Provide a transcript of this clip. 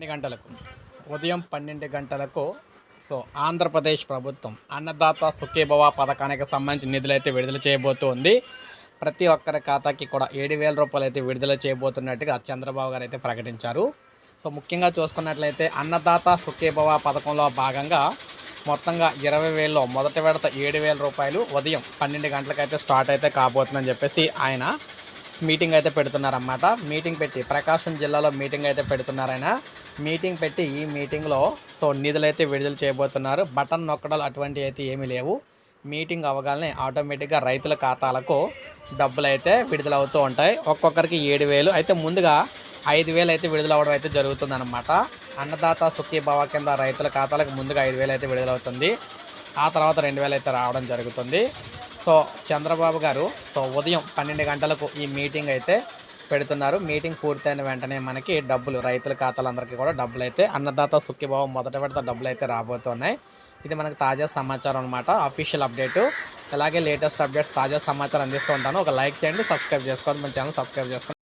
పన్నెండు గంటలకు. ఉదయం పన్నెండు గంటలకు. సో ఆంధ్రప్రదేశ్ ప్రభుత్వం అన్నదాత సుఖీభవ పథకానికి సంబంధించిన నిధులు అయితే విడుదల చేయబోతోంది. ప్రతి ఒక్కరి ఖాతాకి కూడా ఏడు వేల రూపాయలు అయితే విడుదల చేయబోతున్నట్టుగా చంద్రబాబు గారు అయితే ప్రకటించారు. సో ముఖ్యంగా చూసుకున్నట్లయితే అన్నదాత సుఖీభవ పథకంలో భాగంగా మొత్తంగా ఇరవై వేలలో మొదటి విడత ఏడు వేల రూపాయలు ఉదయం పన్నెండు గంటలకైతే స్టార్ట్ అయితే కాబోతుందని చెప్పేసి ఆయన మీటింగ్ అయితే పెడుతున్నారన్నమాట. మీటింగ్ పెట్టి ప్రకాశం జిల్లాలో మీటింగ్ అయితే పెడుతున్నారాయన. మీటింగ్ పెట్టి ఈ మీటింగ్లో సో నిధులు అయితే విడుదల చేయబోతున్నారు. బటన్ నొక్కడాలు అటువంటివి అయితే ఏమీ లేవు. మీటింగ్ అవగానే ఆటోమేటిక్గా రైతుల ఖాతాలకు డబ్బులు అయితే విడుదల అవుతూ ఉంటాయి. ఒక్కొక్కరికి ఏడు వేలు అయితే ముందుగా ఐదు వేలు అయితే విడుదల అవ్వడం అయితే జరుగుతుందన్నమాట. అన్నదాత సుఖీభావ కింద రైతుల ఖాతాలకు ముందుగా ఐదు వేలు అయితే విడుదలవుతుంది. ఆ తర్వాత రెండు వేలు అయితే రావడం జరుగుతుంది. సో చంద్రబాబు గారు సో ఉదయం పన్నెండు గంటలకు ఈ మీటింగ్ అయితే పెడుతున్నారు. మీటింగ్ పూర్తయిన వెంటనే మనకి డబ్బులు రైతుల ఖాతాలందరికీ కూడా డబ్బులు అయితే అన్నదాత సుఖిభావం మొదట విడత డబ్బులు అయితే రాబోతున్నాయి. ఇది మనకు తాజా సమాచారం అనమాట అఫీషియల్ అప్డేటు అలాగే లేటెస్ట్ అప్డేట్స్ తాజా సమాచారం అందిస్తూ ఉంటాను. ఒక లైక్ చేయండి సబ్స్క్రైబ్ చేసుకోండి. మన ఛానల్ సబ్స్క్రైబ్ చేసుకోండి.